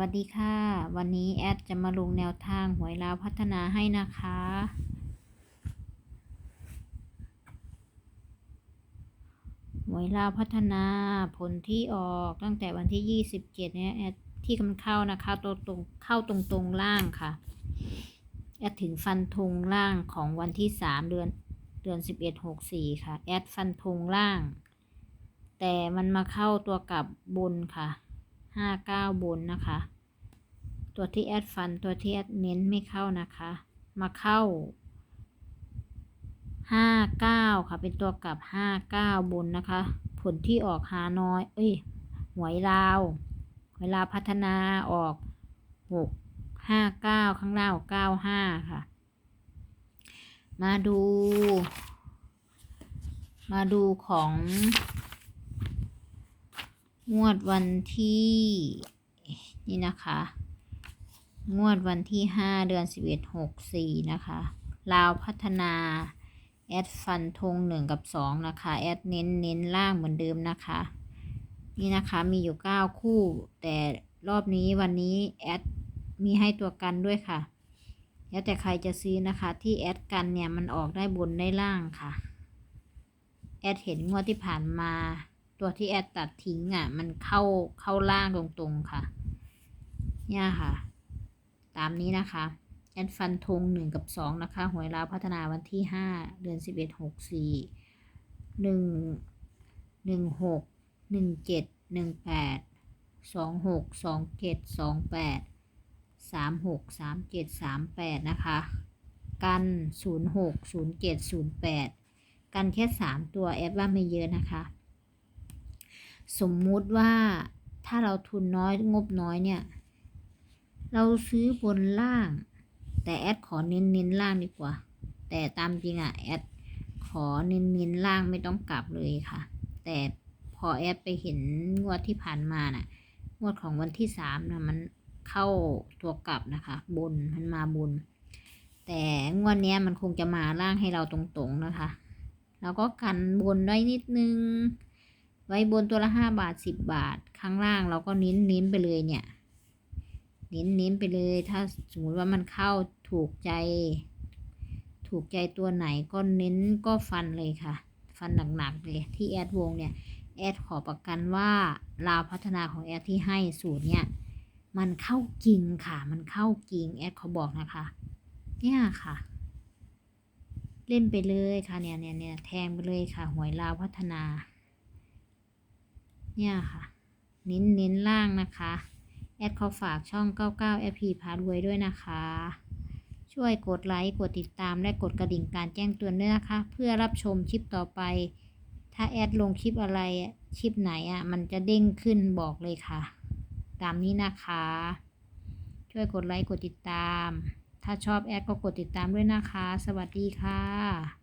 วัสดีค่ะ วันนี้แอดจะมาลงแนวทางหวยลาวพัฒนาให้นะคะ หวยลาวพัฒนาผลที่ออกตั้งแต่วันที่ 27 เนี่ยแอดที่มันเข้านะคะตัวตรงเข้าตรงตรงล่างค่ะ แอดถึงฟันธงล่างของวันที่ 3 เดือนเดือน 11 64 ค่ะ แอดฟันธงล่าง แต่มันมาเข้าตัวกลับบนค่ะ ห้าเก้าบนนะคะ ตัวที่แอดฟันตัวที่แอดเน้นไม่เข้านะคะ มาเข้าห้าเก้าค่ะ เป็นตัวกลับห้าเก้าบนนะคะ ผลที่ออกหาน้อย เอ้ยหวยลาวหวยลาวพัฒนาออกหกห้าเก้าข้างล่างเก้าห้าค่ะ มาดู มาดูของ งวดวันที่นี่นะคะ งวดวันที่ห้าเดือนสิบเอ็ดหกสี่นะคะลาวพัฒนาแอดฟันธงหนึ่งกับสองนะคะแอดเน้นเน้นล่างเหมือนเดิมนะคะ นี่นะคะมีอยู่เก้าคู่ แต่รอบนี้วันนี้แอดมีให้ตัวกันด้วยค่ะ แล้วแต่ใครจะซื้อนะคะ ที่แอดกันเนี่ยมันออกได้บนได้ล่างค่ะ แอดเห็นงวดที่ผ่านมา ตัวที่แอดตัดทิ้งอะ มันเข้าเข้าล่างตรงๆค่ะ เนี่ยค่ะ ตามนี้นะคะ แอดฟันธงหนึ่งกับสองนะคะหวยลาวพัฒนาวันที่ห้าเดือนสิบเอ็ดหกสี่หนึ่งหนึ่งหกหนึ่งเจ็ดหนึ่งแปดสองหกสองเจ็ดสองแปดสามหกสามเจ็ดสามแปดนะคะ กันศูนย์หกศูนย์เจ็ดศูนย์แปดกันแค่สามตัวแอดว่าไม่เยอะนะคะ สมมุติว่าถ้าเราทุนน้อยงบน้อยเนี่ย เราซื้อบนล่าง แต่แอดขอเน้นเน้นล่างดีกว่า แต่ตามจริงอะแอดขอเน้นเน้นล่างไม่ต้องกลับเลยค่ะ แต่พอแอดไปเห็นงวดที่ผ่านมาน่ะงวดของวันที่สามนะมันเข้าตัวกลับนะคะ บนมันมาบน แต่งวดเนี้ยมันคงจะมาล่างให้เราตรงๆนะคะ แล้วก็กันบนได้นิดนึง ไว้บนตัวละห้าบาทสิบบาท ข้างล่างเราก็เน้นเน้นไปเลยเนี่ย เน้นเน้นไปเลย ถ้าสมมติว่ามันเข้าถูกใจ ถูกใจตัวไหนก็เน้นก็ฟันเลยค่ะ ฟันหนักๆเลยที่แอดวงเนี่ยแอดขอประกันว่าลาวพัฒนาของแอดที่ให้สูตรเนี่ยมันเข้าจริงค่ะ มันเข้าจริงแอดเขาบอกนะคะ เนี่ยค่ะ เล่นไปเลยค่ะเนี่ยเนี่ยเนี่ยแทงไปเลยค่ะหวยลาวพัฒนา เนี่ยค่ะเน้นเน้นล่างนะคะ แอดเขาฝากช่อง 99 FP พารวยด้วยนะคะ ช่วยกดไลค์กดติดตามและกดกระดิ่งการแจ้งเตือนด้วยนะคะ เพื่อรับชมคลิปต่อไป ถ้าแอดลงคลิปอะไรคลิปไหนอะมันจะเด้งขึ้นบอกเลยค่ะ ตามนี้นะคะ ช่วยกดไลค์กดติดตาม ถ้าชอบแอดก็กดติดตามด้วยนะคะ สวัสดีค่ะ